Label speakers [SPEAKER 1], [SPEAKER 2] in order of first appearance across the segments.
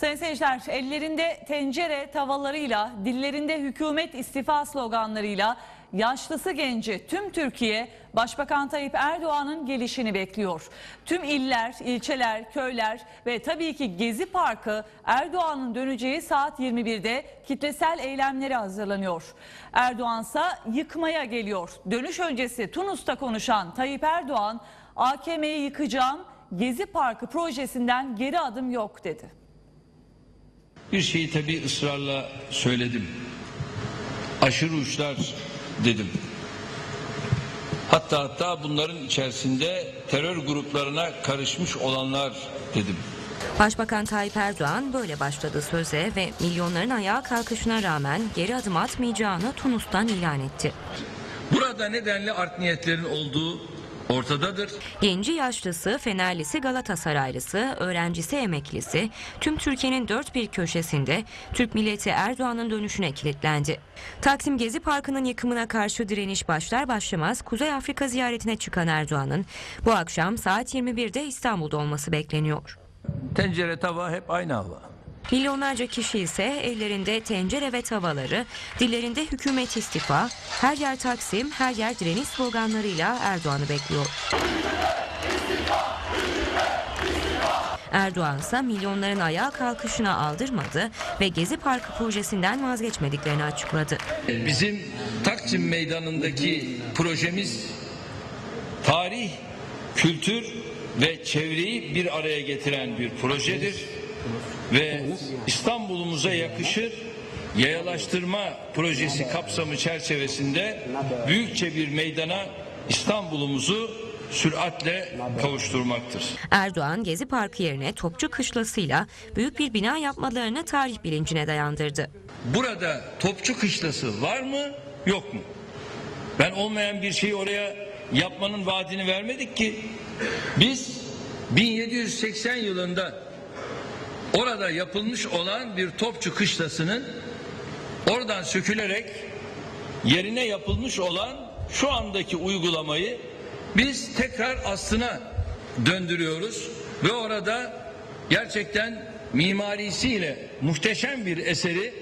[SPEAKER 1] Sayın seyirciler ellerinde tencere tavalarıyla, dillerinde hükümet istifa sloganlarıyla yaşlısı genci tüm Türkiye Başbakan Tayyip Erdoğan'ın gelişini bekliyor. Tüm iller, ilçeler, köyler ve tabii ki Gezi Parkı Erdoğan'ın döneceği saat 21'de kitlesel eylemlere hazırlanıyor. Erdoğansa yıkmaya geliyor. Dönüş öncesi Tunus'ta konuşan Tayyip Erdoğan AKM'yi yıkacağım, Gezi Parkı projesinden geri adım yok dedi.
[SPEAKER 2] Bir şeyi tabii ısrarla söyledim. Aşırı uçlar dedim. Hatta hatta bunların içerisinde terör gruplarına karışmış olanlar dedim.
[SPEAKER 3] Başbakan Tayyip Erdoğan böyle başladı söze ve milyonların ayağa kalkışına rağmen geri adım atmayacağını Tunus'tan ilan etti.
[SPEAKER 2] Burada nedenli art niyetlerin olduğu ortadadır.
[SPEAKER 3] Genci yaşlısı, Fenerlisi, Galatasaraylısı, öğrencisi, emeklisi tüm Türkiye'nin dört bir köşesinde Türk milleti Erdoğan'ın dönüşüne kilitlendi. Taksim Gezi Parkı'nın yıkımına karşı direniş başlar başlamaz Kuzey Afrika ziyaretine çıkan Erdoğan'ın bu akşam saat 21'de İstanbul'da olması bekleniyor.
[SPEAKER 2] Tencere tava hep aynı hava.
[SPEAKER 3] Milyonlarca kişi ise ellerinde tencere ve tavaları, dillerinde hükümet istifa, her yer Taksim, her yer direniş sloganlarıyla Erdoğan'ı bekliyor. Erdoğan ise milyonların ayağa kalkışına aldırmadı ve Gezi Parkı projesinden vazgeçmediklerini açıkladı.
[SPEAKER 2] Bizim Taksim Meydanı'ndaki projemiz tarih, kültür ve çevreyi bir araya getiren bir projedir. Ve İstanbul'umuza yakışır yayalaştırma projesi kapsamı çerçevesinde büyükçe bir meydana İstanbul'umuzu süratle kavuşturmaktır.
[SPEAKER 3] Erdoğan Gezi Parkı yerine Topçu Kışlası'yla büyük bir bina yapmalarını tarih bilincine dayandırdı.
[SPEAKER 2] Burada Topçu Kışlası var mı yok mu? Ben olmayan bir şeyi oraya yapmanın vaadini vermedik ki. Biz 1780 yılında orada yapılmış olan bir Topçu Kışlası'nın oradan sökülerek yerine yapılmış olan şu andaki uygulamayı biz tekrar aslına döndürüyoruz ve orada gerçekten mimarisiyle muhteşem bir eseri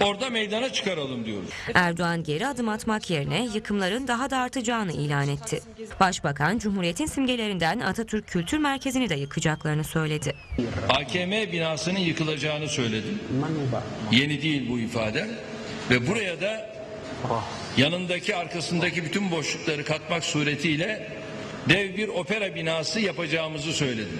[SPEAKER 2] orada meydana çıkaralım diyoruz.
[SPEAKER 3] Erdoğan geri adım atmak yerine yıkımların daha da artacağını ilan etti. Başbakan Cumhuriyet'in simgelerinden Atatürk Kültür Merkezi'ni de yıkacaklarını söyledi.
[SPEAKER 2] AKM binasının yıkılacağını söyledim. Yeni değil bu ifade. Ve buraya da yanındaki arkasındaki bütün boşlukları katmak suretiyle dev bir opera binası yapacağımızı söyledim.